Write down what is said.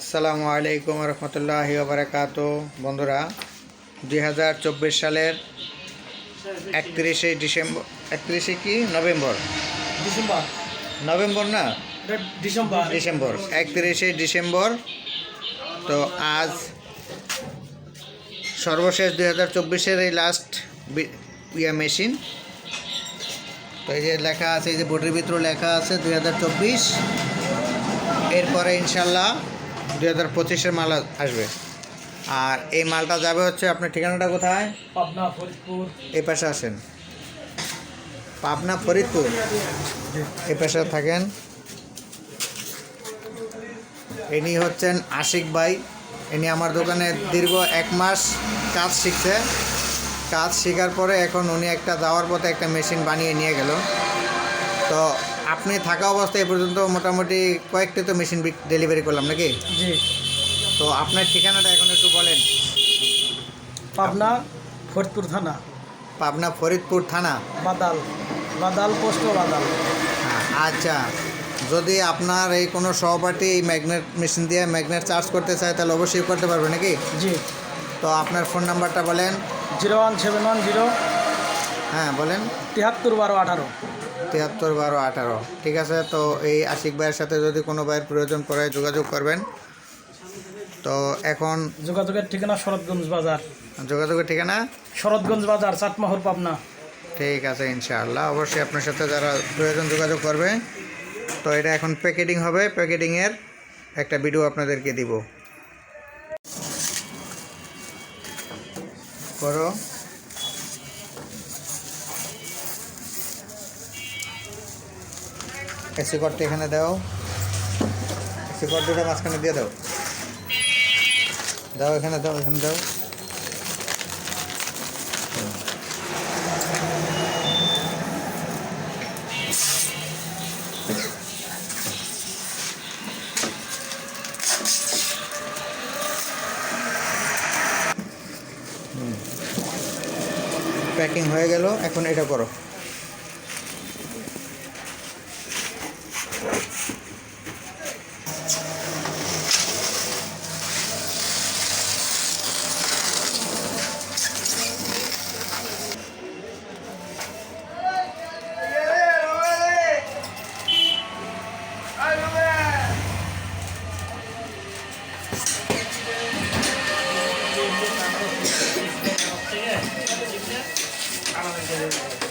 আসসালামু আলাইকুম রহমতুল্লাহি বারাকাত বন্ধুরা দুই হাজার চব্বিশ সালের একত্রিশে ডিসেম্বর একত্রিশে কি? নভেম্বর। ডিসেম্বর। নভেম্বর না? ডিসেম্বর। ডিসেম্বর। একত্রিশে ডিসেম্বর। তো আজ সর্বশেষ দুই হাজার চব্বিশের এই লাস্ট ইয়া মেশিন তো এই যে লেখা আছে এই যে বোর্ডের ভিতরে লেখা আছে দুই হাজার চব্বিশ। এরপরে ইনশাল্লাহ দুই হাজার পঁচিশের মাল আসবে। আর এই মালটা যাবে হচ্ছে আপনার ঠিকানাটা কোথায়? পাবনা ফরিদপুর। এই পাশে আসেন। পাবনা ফরিদপুর। এই পাশে থাকেন। ইনি হচ্ছেন আশিক ভাই। ইনি আমার দোকানে দীর্ঘ এক মাস কাজ শিখছে। কাজ শেখার পরে এখন উনি একটা যাওয়ার পথে একটা মেশিন বানিয়ে নিয়ে গেল। তো আপনি থাকা অবস্থায় এ পর্যন্ত মোটামুটি কয়েকটি তো মেশিন ডেলিভারি করলাম নাকি? জি। তো আপনার ঠিকানাটা এখন একটু বলেন। পাবনা ফরিদপুর থানা। পাবনা ফরিদপুর থানা। বাদাল। বাদাল পোস্ট বাদাল। হ্যাঁ, আচ্ছা। যদি আপনার এই কোনো সহপাঠী এই ম্যাগনেট মেশিন দিয়ে ম্যাগনেট চার্জ করতে চায় তাহলে অবশ্যই করতে পারবে নাকি? জি। তো আপনার ফোন নাম্বারটা বলেন। Zero one seven one zero হ্যাঁ বলেন। তিয়াত্তর বারো আঠারো। তিয়াত্তর বারো আঠারো। ঠিক আছে? তো এই আশিক ভাইয়ের সাথে যদি কোনো ভাইয়ের প্রয়োজন পড়ে যোগাযোগ করবেন। তো এখন যোগাযোগের ঠিকানা শরৎগঞ্জ বাজার। যোগাযোগের ঠিকানা? শরৎগঞ্জ বাজার চাটমাহর পাবনা। ঠিক আছে ইনশাআল্লাহ। অবশ্যই আপনার সাথে যারা প্রয়োজন যোগাযোগ করবে। তো এটা এখন প্যাকেটিং হবে। প্যাকেটিংয়ের একটা ভিডিও আপনাদেরকে দিব। করো। এসি কটটা এখানে দাও। এসি কট দুটো মাঝখানে দিয়ে দাও। দাও এখানে দাও এখানে, দাও। প্যাকিং হয়ে গেল, এখন এটা করো। আমাদের